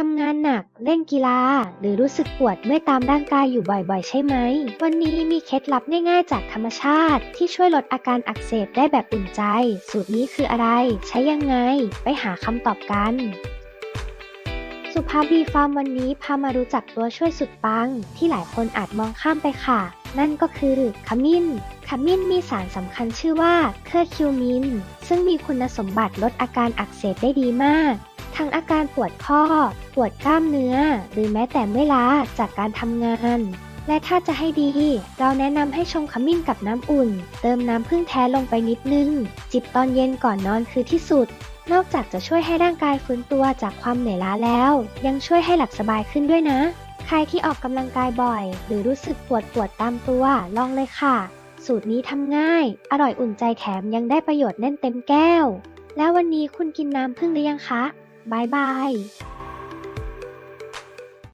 ทำงานหนัก เล่นกีฬา หรือรู้สึกปวดเมื่อยตามร่างกายอยู่บ่อยๆ ใช่ไหม วันนี้มีเคล็ดลับง่ายๆ จากธรรมชาติ ที่ช่วยลดอาการอักเสบได้แบบอุ่นใจ สูตรนี้คืออะไร ใช้ยังไง ไปหาคำตอบกันสุภาพบีฟาร์มวันนี้พามารู้จักตัวช่วยสุดปัง ที่หลายคนอาจมองข้ามไปค่ะ นั่นก็คือขมิ้น ขมิ้นมีสารสำคัญชื่อว่าเคอร์คิวมิน ซึ่งมีคุณสมบัติลดอาการอักเสบได้ดีมาก ทั้งอาการปวดข้อ ปวดกล้ามเนื้อ หรือแม้แต่เมื่อยล้าจากการทำงาน และถ้าจะให้ดี เราแนะนำให้ชงขมิ้นกับน้ำอุ่น เติมน้ำผึ้งแท้ลงไปนิดนึง จิบตอนเย็นก่อนนอนคือที่สุด นอกจากจะช่วยให้ร่างกายฟื้นตัวจากความเหนื่อยล้าแล้ว ยังช่วยให้หลับสบายขึ้นด้วยนะ ใครที่ออกกำลังกายบ่อย หรือรู้สึกปวดปวดตามตัวลองเลยค่ะ สูตรนี้ทำง่าย อร่อยอุ่นใจแถมยังได้ประโยชน์แน่นเต็มแก้วแล้ววันนี้คุณกินน้ำผึ้งหรือยังคะ บายบาย